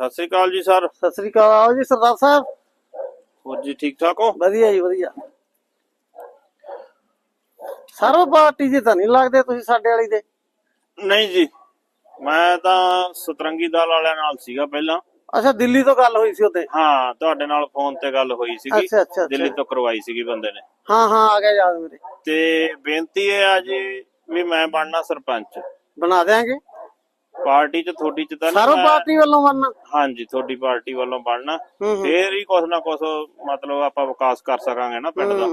ਸਤਿ ਸ੍ਰੀ ਅਕਾਲ ਜੀ ਸਰ। ਸਤਿ ਸ੍ਰੀ ਅਕਾਲ ਆਓ ਜੀ ਸਰਦਾਰ ਸਾਹਿਬ। ਹੋਰ ਜੀ ਠੀਕ ਠਾਕ ਹੋ? ਵਧੀਆ ਜੀ ਵਧੀਆ। ਸਰਵ ਪਾਰਟੀ ਜੀ ਤਾਂ ਨਹੀਂ ਲੱਗਦੇ ਤੁਸੀਂ ਸਾਡੇ ਵਾਲੀ ਦੇ? ਨਹੀਂ ਜੀ ਮੈਂ ਤਾਂ ਸਤਰੰਗੀ ਦਲ ਵਾਲਿਆਂ ਨਾਲ ਸੀਗਾ ਪਹਿਲਾਂ। ਅੱਛਾ ਦਿੱਲੀ ਤੋਂ ਗੱਲ ਹੋਈ ਸੀ ਉਹਦੇ ਹਾਂ ਤੁਹਾਡੇ ਨਾਲ ਫੋਨ ਤੇ ਗੱਲ ਹੋਈ ਸੀਗੀ। ਅੱਛਾ ਅੱਛਾ ਦਿੱਲੀ ਤੋਂ ਕਰਵਾਈ ਸੀਗੀ ਬੰਦੇ ਨੇ। ਹਾਂ ਹਾਂ ਆ ਗਿਆ ਯਾਦ ਮੇਰੇ। ਤੇ ਬੇਨਤੀ ਇਹ ਆ ਜੀ ਵੀ ਮੈਂ ਬਣਨਾ ਸਰਪੰਚ। ਬਣਾ ਦੇਾਂਗੇ ਪਾਰਟੀ ਚ ਤੁਹਾਡੀ ਚ ਤਾਂ ਸਰਵ ਪਾਰਟੀ ਵੱਲੋਂ ਬਣਨਾ। ਹਾਂਜੀ ਤੁਹਾਡੀ ਪਾਰਟੀ ਵੱਲੋਂ ਬਣਨਾ। ਫੇਰ ਹੀ ਕੁਛ ਨਾ ਕੁਛ ਮਤਲਬ ਆਪਾਂ ਵਿਕਾਸ ਕਰ ਸਕਾਂਗੇ ਨਾ ਪਿੰਡ ਦਾ।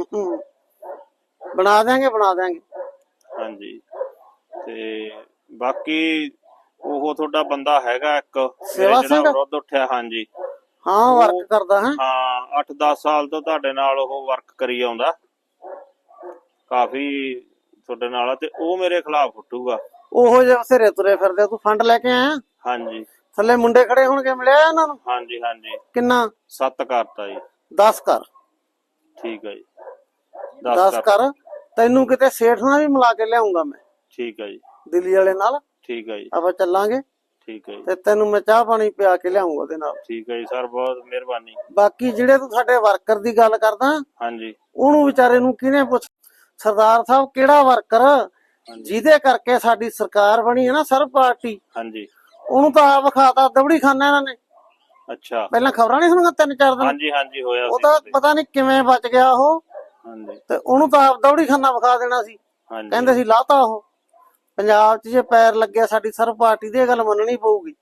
ਬਣਾ ਦੇਾਂਗੇ ਬਣਾ ਦੇਾਂਗੇ ਹਾਂਜੀ। ਤੇ ਬਾਕੀ ਉਹ ਤੁਹਾਡਾ ਬੰਦਾ ਹੈਗਾ ਇੱਕ ਸੇਵਾ ਸਿੰਘ? ਵਿਰੁੱਧ ਉੱਠਿਆ ਹਾਂਜੀ। ਹਾਂ ਵਰਕ ਕਰਦਾ ਹੈ? ਹਾਂ 8-10 ਸਾਲ ਤੋਂ ਤੁਹਾਡੇ ਨਾਲ ਉਹ ਵਰਕ ਕਰੀ ਆਉਂਦਾ। ਕਾਫੀ ਤੁਹਾਡੇ ਨਾਲ ਤੇ ਉਹ ਮੇਰੇ ਖਿਲਾਫ ਉੱਠੂਗਾ। ਉਹੋ ਜਿਹੇ ਸਿਰੇ ਤੁਰੇ ਫਿਰਦੇ ਆ, ਤੂੰ ਫੰਡ ਲੈ ਕੇ ਆਇਆ? ਹਾਂਜੀ। ਥੱਲੇ ਮੁੰਡੇ ਖੜੇ ਹੋਣਗੇ ਮਿਲਿਆ ਇਹਨਾਂ ਨੂੰ? ਹਾਂਜੀ ਹਾਂਜੀ। ਕਿੰਨਾ? ਸੱਤ ਕਰਤਾ ਜੀ। 10 ਕਰ ਠੀਕ ਹੈ ਜੀ। 10 ਕਰ ਤੈਨੂੰ ਕਿਤੇ ਸੇਠ ਨਾਲ ਵੀ ਮਿਲਾ ਕੇ ਲਿਆਉਂਗਾ ਮੈਂ। ਠੀਕ ਹੈ ਜੀ। ਦਿੱਲੀ ਵਾਲੇ ਨਾਲ। ਠੀਕ ਹੈ ਜੀ। ਆਪਾਂ ਚੱਲਾਂਗੇ। ਠੀਕ ਹੈ ਜੀ। ਤੇ ਤੈਨੂੰ ਮੈਂ ਚਾਹ ਪਾਣੀ ਪਿਆ ਕੇ ਲਿਆਉਂਗਾ ਉਹਦੇ ਨਾਲ। ਠੀਕ ਹੈ ਜੀ ਸਰ ਬਹੁਤ ਮਿਹਰਬਾਨੀ। ਬਾਕੀ ਜਿਹੜੇ ਤੂੰ ਸਾਡੇ ਵਰਕਰ ਦੀ ਗੱਲ ਕਰਦਾ ਹਾਂਜੀ। ਉਹਨੂੰ ਵਿਚਾਰੇ ਨੂੰ ਕਿਹਨੇ ਪੁੱਛ ਸਰਦਾਰ ਸਾਹਿਬ ਕਿਹੜਾ ਵਰਕਰ? ਜਿਹਦੇ ਕਰਕੇ ਸਾਡੀ ਸਰਕਾਰ ਬਣੀ ਹੈ ਨਾ ਸਰਬ ਪਾਰਟੀ। ਹਾਂਜੀ। ਉਹਨੂੰ ਤਾਂ ਆਪ ਖਾਤਾ ਦਬੜੀ ਖਾਨਾ ਇਹਨਾਂ ਨੇ। ਅੱਛਾ। ਪਹਿਲਾਂ ਖਬਰਾਂ ਨਹੀਂ ਸੁਣੀਆਂ ਤਿੰਨ ਚਾਰ ਦਿਨ? ਹਾਂਜੀ ਹਾਂਜੀ ਹੋਇਆ ਉਹ ਤਾਂ। ਪਤਾ ਨਹੀਂ ਕਿਵੇਂ ਬਚ ਗਿਆ ਉਹ। ਹਾਂਜੀ। ਤੇ ਉਹਨੂੰ ਤਾਂ ਆਪ ਦਬੜੀ ਖਾਨਾ ਵਿਖਾ ਦੇਣਾ ਸੀ। ਹਾਂਜੀ। ਕਹਿੰਦੇ ਸੀ ਲਾਤਾ ਉਹ। ਪੰਜਾਬ 'ਚ ਜੇ ਪੈਰ ਲੱਗਿਆ ਸਾਡੀ ਸਰਬ ਪਾਰਟੀ ਦੀ ਇਹ ਗੱਲ ਮੰਨਣੀ ਪਊਗੀ।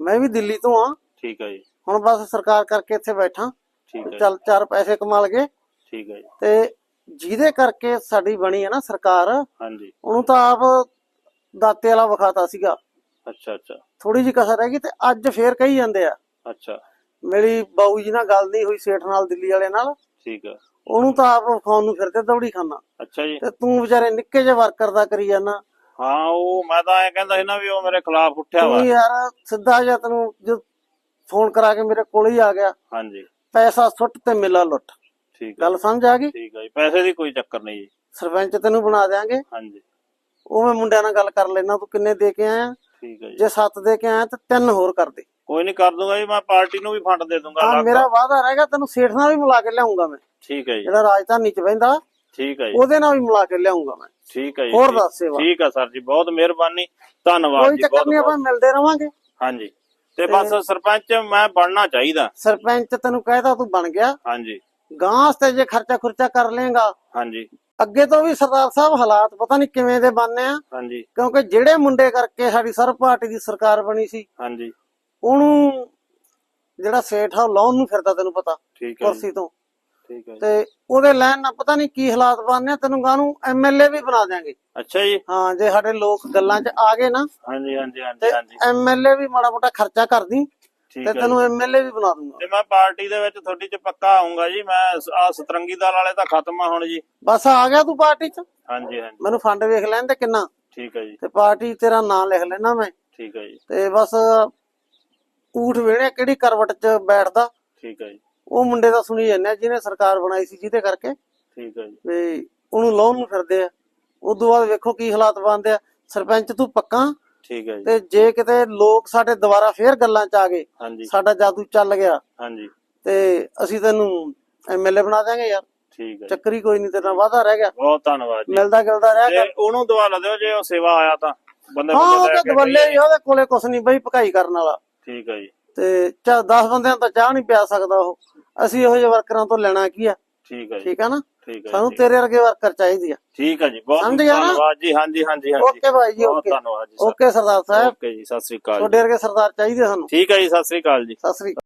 ਮੈਂ ਵੀ ਦਿੱਲੀ ਤੋਂ ਆ ਠੀਕ ਹੈ ਜੀ। ਹੁਣ ਬਸ ਸਰਕਾਰ ਕਰਕੇ ਇੱਥੇ ਬੈਠਾ। ਠੀਕ ਹੈ ਚੱਲ ਚਾਰ ਪੈਸੇ ਕਮਾ ਲਗੇ। ਠੀਕ ਹੈ ਜੀ। ਤੇ ਜਿਹਦੇ ਕਰਕੇ ਸਾਡੀ ਬਣੀ ਹੈ ਨਾ ਸਰਕਾਰ ਹਾਂਜੀ। ਉਹਨੂੰ ਤਾਂ ਆਪ ਦਾਤੇ ਵਾਲਾ ਵਿਖਾਤਾ ਸੀਗਾ। ਅੱਛਾ ਅੱਛਾ। ਥੋੜੀ ਜਿਹੀ ਕਸਰ ਰਹਿ ਗਈ ਤੇ ਅੱਜ ਫੇਰ ਕਹੀ ਜਾਂਦੇ ਆ। ਅੱਛਾ। ਮੇਰੀ ਬਾਊ ਜੀ ਨਾਲ ਗੱਲ ਨਹੀਂ ਹੋਈ ਸੇਠ ਨਾਲ ਦਿੱਲੀ ਵਾਲੇ ਨਾਲ। ਠੀਕ ਹੈ ਉਹਨੂੰ ਤਾਂ ਆਪ ਵਿਖਾਉਣ ਨੂੰ ਫਿਰਦੇ ਦੌੜੀ ਖਾਨਾ। ਅੱਛਾ ਜੀ। ਤੇ ਤੂੰ ਵਿਚਾਰੇ ਨਿੱਕੇ ਜਿਹੇ ਵਰਕਰ ਦਾ ਕਰੀ ਜਾਣਾ ਹਾਂ ਉਹ ਮੈਂ ਤਾਂ ਐ ਕਹਿੰਦਾ ਸੀ ਨਾ ਵੀ ਉਹ ਮੇਰੇ ਖਿਲਾਫ ਉੱਠਿਆ ਵਾ। ਯਾਰ ਸਿੱਧਾ ਜਿਹਾ ਤੈਨੂੰ ਜੋ ਫੋਨ ਕਰਾ ਕੇ ਮੇਰੇ ਕੋਲ ਹੀ ਆ ਗਿਆ। ਹਾਂਜੀ। ਪੈਸਾ ਸੁੱਟ ਤੇ ਮਿਲਾ ਲੁੱਟ। ਠੀਕ ਹੈ ਗੱਲ ਸਮਝ ਆ ਗਈ? ਠੀਕ ਹੈ ਜੀ। ਪੈਸੇ ਦੀ ਕੋਈ ਚੱਕਰ ਨਹੀਂ ਜੀ। ਸਰਪੰਚ ਤੈਨੂੰ ਬਣਾ ਦੇਾਂਗੇ ਹਾਂਜੀ। ਉਹ ਮੈਂ ਮੁੰਡਿਆਂ ਨਾਲ ਗੱਲ ਕਰ ਲੈਣਾ ਤੂੰ ਕਿੰਨੇ ਦੇ ਕੇ ਆਇਆ? ਠੀਕ ਹੈ ਜੀ। ਜੇ 7 ਦੇ ਕੇ ਆਇਆ ਤੇ ਤਿੰਨ ਹੋਰ ਕਰ ਦੇ। ਕੋਈ ਨਹੀਂ ਕਰ ਦੂੰਗਾ ਜੀ ਮੈਂ ਪਾਰਟੀ ਨੂੰ ਵੀ ਫੰਡ ਦੇ ਦੂੰਗਾ ਹਾਂ। ਮੇਰਾ ਵਾਅਦਾ ਰਹੇਗਾ ਤੈਨੂੰ ਸੇਠ ਨਾਲ ਵੀ ਮਿਲਾ ਕੇ ਲਿਆਉਂਗਾ ਮੈਂ। ਠੀਕ ਹੈ ਜੀ। ਜਿਹੜਾ ਰਾਜਧਾਨੀ ਚ ਬਹਿੰਦਾ ਠੀਕ ਹੈ ਜੀ। ਉਹਦੇ ਨਾਲ ਵੀ ਮਿਲਾ ਕੇ ਲਿਆਉਂਗਾ ਮੈਂ। ਠੀਕ ਹੈ ਜੀ। ਹੋਰ ਦੱਸ ਸੇਵਾ। ਠੀਕ ਹੈ ਸਰ ਜੀ ਬਹੁਤ ਮਿਹਰਬਾਨੀ। ਧੰਨਵਾਦ ਕੋਈ ਜੀ ਚੱਕਰ ਬਹੁਤ ਨਹੀਂ ਆਪਾਂ। ਮਿਲਦੇ ਰਵਾਂਗੇ। ਹਾਂਜੀ। ਤੇ ਬਸ ਸਰਪੰਚ ਮੈਂ ਬਣਨਾ ਚਾਹੀਦਾ। ਸਰਪੰਚ ਤੈਨੂੰ ਕਹਿਦਾ ਤੂੰ ਬਣ ਗਿਆ। ਹਾਂਜੀ। ਗਾਂ ਵਾਸਤੇ ਜੇ ਖਰਚਾ ਖੁਰਚਾ ਕਰ ਲੇਗਾ ਹਾਂਜੀ। ਅੱਗੇ ਤੋਂ ਵੀ ਸਰਦਾਰ ਸਾਹਿਬ ਹਾਲਾਤ ਪਤਾ ਨਹੀਂ ਕਿਵੇਂ ਦੇ ਬਣਨੇ ਆ। ਹਾਂਜੀ। ਕਿਉਂਕਿ ਜਿਹੜੇ ਮੁੰਡੇ ਕਰਕੇ ਸਾਡੀ ਸਰਬ ਪਾਰਟੀ ਦੀ ਸਰਕਾਰ ਬਣੀ ਸੀ ਹਾਂਜੀ। ਉਹਨੂੰ ਜਿਹੜਾ ਸੇਠ ਆ ਲਾਉਣ ਨੂੰ ਫਿਰਦਾ ਤੈਨੂੰ ਪਤਾ ਕੁਰਸੀ ਤੋਂ। ਠੀਕ ਹੈ ਤੇ ਉਹਦੇ ਲੈਣ ਨਾਲ ਪਤਾ ਨਹੀਂ ਕੀ ਹਾਲਾਤ ਬਣਨੇ ਆ, ਤੈਨੂੰ ਗਾਂ ਨੂੰ ਐਮਐਲਏ ਵੀ ਬਣਾ ਦਿਆਂਗੇ। ਅੱਛਾ ਜੀ। ਹਾਂ ਜੇ ਸਾਡੇ ਲੋਕ ਗੱਲਾਂ 'ਚ ਆ ਗਏ ਨਾ ਹਾਂਜੀ ਹਾਂਜੀ ਹਾਂਜੀ ਤੇ ਹਾਂਜੀ। ਐਮਐਲਏ ਵੀ ਮਾੜਾ ਮੋਟਾ ਖਰਚਾ ਕਰਦੀ। ਤੇ ਤੈਨੂੰ ਐਮਐਲਏ ਵੀ ਬਣਾ ਦੂੰਗਾ। ਤੇ ਮੈਂ ਪਾਰਟੀ ਦੇ ਵਿੱਚ ਤੁਹਾਡੀ ਚ ਪੱਕਾ ਆਉਂਗਾ ਜੀ। ਮੈਂ ਆ ਸਤਰੰਗੀ ਦਲ ਵਾਲੇ ਤਾਂ ਖਤਮ ਆ ਹੁਣ ਜੀ। ਬਸ ਆ ਗਿਆ ਤੂੰ ਪਾਰਟੀ 'ਚ? ਹਾਂਜੀ ਹਾਂਜੀ। ਮੈਨੂੰ ਫੰਡ ਵੇਖ ਲੈਣ ਤੇ ਕਿੰਨਾ। ਠੀਕ ਹੈ ਜੀ। ਤੇ ਪਾਰਟੀ ਤੇਰਾ ਨਾਂ ਲਿਖ ਲੈਣਾ ਮੈਂ। ਠੀਕ ਹੈ ਜੀ। ਤੇ ਬਸ ਊਠ ਵੇਣੇ ਕਿਹੜੀ ਕਰਵਟ 'ਚ ਬੈਠਦਾ? ਠੀਕ ਹੈ ਜੀ। ਉਹ ਮੁੰਡੇ ਦਾ ਸੁਣੀ ਜਾਂਦੇ ਜਿਹਨੇ ਸਰਕਾਰ ਬਣਾਈ ਸੀ ਜਿਹਦੇ ਕਰਕੇ। ਠੀਕ ਹੈ ਜੀ। ਵੀ ਉਹਨੂੰ ਲਾਉਣ ਨੂੰ ਫਿਰਦੇ ਆ। ਉਦੋਂ ਬਾਅਦ ਵੇਖੋ ਕੀ ਹਾਲਾਤ ਬਣਦੇ ਆ। ਸਰਪੰਚ ਤੂੰ ਪੱਕਾ? ਠੀਕ ਹੈ ਜੀ। ਤੇ ਜੇ ਕਿਤੇ ਲੋਕ ਸਾਡੇ ਦੁਬਾਰਾ ਫੇਰ ਗੱਲਾਂ 'ਚ ਆ ਗਏ ਸਾਡਾ ਜਾਦੂ ਚੱਲ ਗਿਆ। ਹਾਂਜੀ। ਤੇ ਅਸੀਂ ਤੈਨੂੰ ਐਮਐਲਏ ਬਣਾ ਦਿਆਂਗੇ ਯਾਰ। ਠੀਕ ਹੈ। ਚੱਕਰੀ ਕੋਈ ਨਹੀਂ ਤੇਰਾ ਵਾਦਾ ਰਹਿ ਗਿਆ। ਬਹੁਤ ਧੰਨਵਾਦ ਜੀ। ਮਿਲਦਾ ਗਿਲਦਾ ਰਹਿ ਗਿਆ। ਉਹਨੂੰ ਦਵਾ ਲਾ ਦਿਓ ਜੇ ਉਹ ਸੇਵਾ ਆਇਆ ਤਾਂ ਬੰਦੇ ਹਾਂ ਉਹ ਤਾਂ ਦਵੱਲੇ ਹੀ ਉਹਦੇ ਕੋਲੇ ਕੁਛ ਨਹੀਂ ਬਈ ਭਕਾਈ ਕਰਨ ਵਾਲਾ। ਠੀਕ ਹੈ ਜੀ। ਤੇ ਚਾ 10 ਬੰਦਿਆਂ ਤਾਂ ਚਾਹ ਨਹੀਂ ਪਿਆ ਸਕਦਾ ਉਹ। ਅਸੀਂ ਇਹੋ ਜਿਹੇ ਵਰਕਰਾਂ ਤੋਂ ਲੈਣਾ ਕੀ ਆ? ਠੀਕ ਹੈ ਠੀਕ ਆ ਨਾ? ਠੀਕ ਹੈ ਸਾਨੂੰ ਜੀ, ਤੇਰੇ ਵਰਗੇ ਵਰਕਰ ਚਾਹੀਦੀ ਆ। ਠੀਕ ਹੈ ਜੀ ਬਹੁਤ ਸਮਝ ਗਿਆ ਨਾ? ਧੰਨਵਾਦ ਜੀ ਹਾਂਜੀ ਹਾਂਜੀ ਹਾਂਜੀ। ਓਕੇ ਭਾਈ ਜੀ ਬਹੁਤ ਓਕੇ। ਧੰਨਵਾਦ ਜੀ ਸਰ। ਓਕੇ ਸਰਦਾਰ ਸਾਹਿਬ। ਓਕੇ ਜੀ ਸਤਿ ਸ੍ਰੀ ਅਕਾਲ ਤੁਹਾਡੇ ਵਰਗੇ ਸਰਦਾਰ ਚਾਹੀਦੇ ਸਾਨੂੰ। ਠੀਕ ਹੈ ਜੀ ਸਤਿ ਸ੍ਰੀ ਅਕਾਲ ਜੀ। ਸਤਿ ਸ੍ਰੀ ਅਕਾਲ।